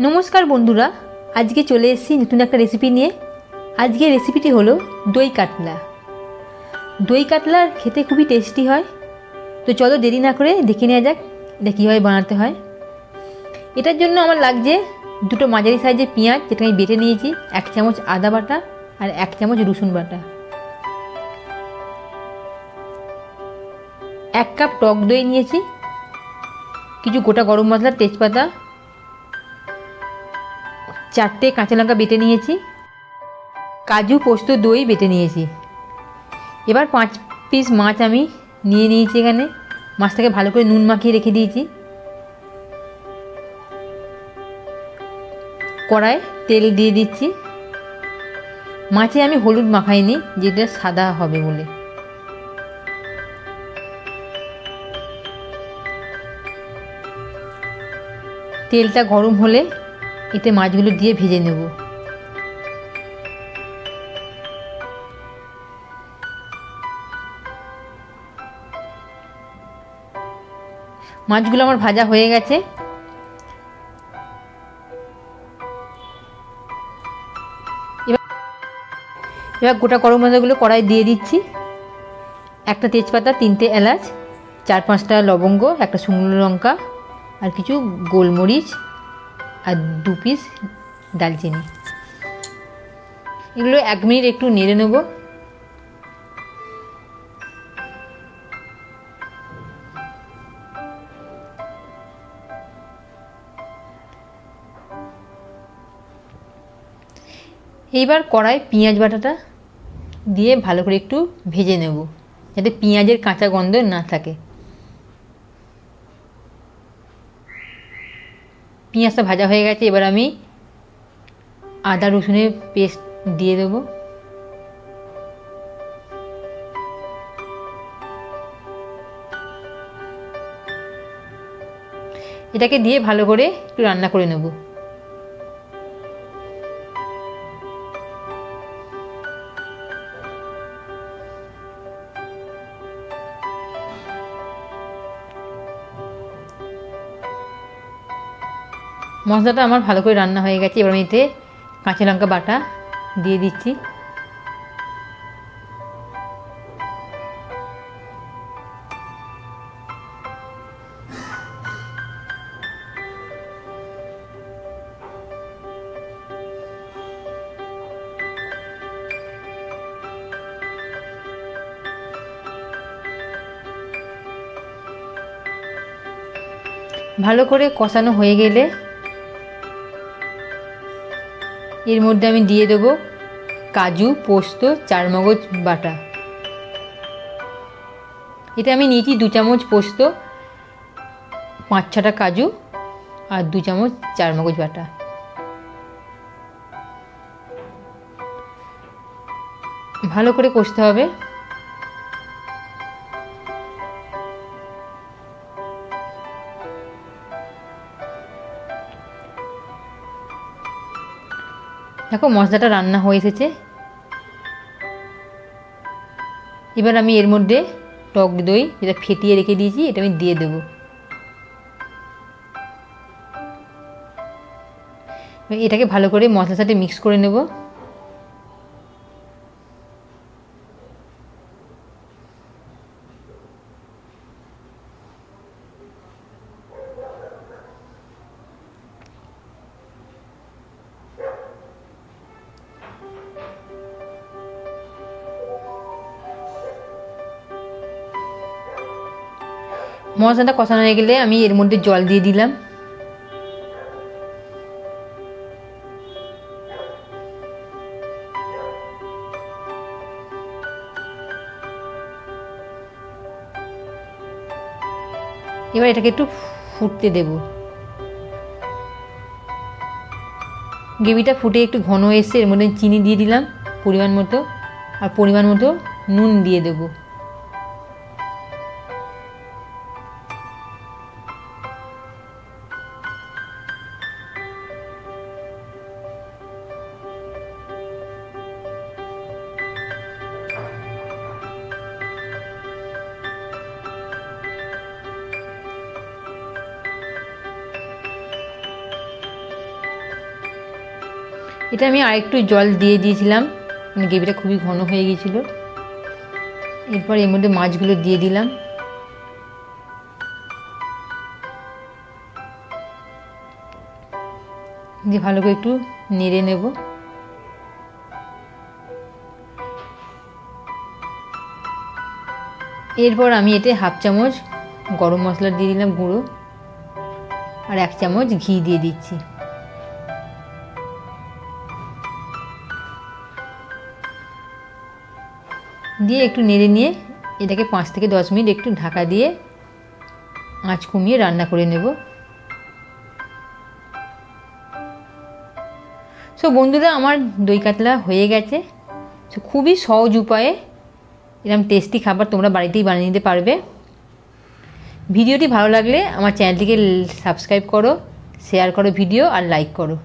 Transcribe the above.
নমস্কার বন্ধুরা, আজকে চলে এসেছি নতুন একটা রেসিপি নিয়ে। আজকে রেসিপিটি হলো দই কাতলা। দই কাতলা খেতে খুবই টেস্টি হয়। তো চলো দেরি না করে দেখে নেওয়া যাক, এটা কীভাবে বানাতে হয়। এটার জন্য আমার লাগছে দুটো মাঝারি সাইজের পেঁয়াজ, যেটা আমি বেটে নিয়েছি, এক চামচ আদা বাটা আর এক চামচ রসুন বাটা। এক কাপ টক দই নিয়েছি, কিছু গোটা গরম মশলা তেজপাতা চারটে কাঁচা লঙ্কা বেটে নিয়েছি। কাজু, পোস্ত দই বেটে নিয়েছি। এবার পাঁচ পিস মাছ আমি নিয়ে নিয়েছি এখানে। মাছটাকে ভালো করে নুন মাখিয়ে রেখে দিয়েছি। কড়ায় তেল দিয়ে দিচ্ছি। মাছে আমি হলুদ মাখাইনি, যেটা সাদা হবে বলে। তেলটা গরম হলে এতে মাছগুলো দিয়ে ভেজে নেব। মাছগুলো আমার ভাজা হয়ে গেছে। এবার গোটা গরম মশলাগুলো কড়াই দিয়ে দিচ্ছি। একটা তেজপাতা, তিনটে এলাচ, চার পাঁচটা লবঙ্গ, একটা শুকনো লঙ্কা, আর কিছু গোলমরিচ। আর দু পিস দালচিনি এগুলো এক মিনিট একটু নেড়ে নেব। এইবার কড়াই পেঁয়াজ বাটাটা দিয়ে ভালো করে একটু ভেজে নেব, যাতে পেঁয়াজের কাঁচা গন্ধ না থাকে। পেঁয়াজটা ভাজা হয়ে গেছে, এবার আমি আদা রসুনের পেস্ট দিয়ে দেবো। এটাকে দিয়ে ভালো করে একটু রান্না করে নেব। মশলাটা আমার ভালো করে রান্না হয়ে গেছে। এবার আমি এতে কাঁচা লঙ্কা বাটা দিয়ে দিচ্ছি। ভালো করে কষানো হয়ে গেলে এর মধ্যে আমি দিয়ে দেবো কাজু, পোস্ত, চারমগজ বাটা। এটা আমি নিয়েছি দু চামচ পোস্ত, পাঁচ ছটা কাজু আর দু চামচ চারমগজ বাটা। ভালো করে কষতে হবে। দেখো, মশলাটা রান্না হয়ে এসেছে। এবার আমি এর মধ্যে টক দই, যেটা ফেটিয়ে রেখে দিয়েছি, এটা আমি দিয়ে দেবো। এটাকে ভালো করে মশলার সাথে মিক্স করে নেব। মশলাটা কষানো হয়ে গেলে আমি এর মধ্যে জল দিয়ে দিলাম। এবার এটাকে একটু ফুটতে দেব। গ্রেভিটা ফুটে একটু ঘন এসে এর মধ্যে চিনি দিয়ে দিলাম, পরিমাণ মতো, আর পরিমাণ মতো নুন দিয়ে দেবো। এটা আমি আরেকটু জল দিয়ে দিয়েছিলাম। মানে গ্রেভিটা খুবই ঘন হয়ে গিয়েছিল। এরপর এর মধ্যে মাছগুলো দিয়ে দিলাম। দিয়ে ভালো করে একটু নেড়ে নেব। এরপর আমি এতে হাফ চামচ গরম মশলা দিয়ে দিলাম গুঁড়ো। আর এক চামচ ঘি দিয়ে দিচ্ছি। দিয়ে একটু নেড়ে নিয়ে এটাকে পাঁচ থেকে দশ মিনিট একটু ঢাকা দিয়ে আঁচ কমিয়ে রান্না করে নেব। সো বন্ধুরা, আমার দই কাতলা হয়ে গেছে। সো খুবই সহজ উপায়ে এরকম টেস্টি খাবার তোমরা বাড়িতেই বানিয়ে নিতে পারবে। ভিডিওটি ভালো লাগলে আমার চ্যানেলটিকে সাবস্ক্রাইব করো শেয়ার করো ভিডিও আর লাইক করো।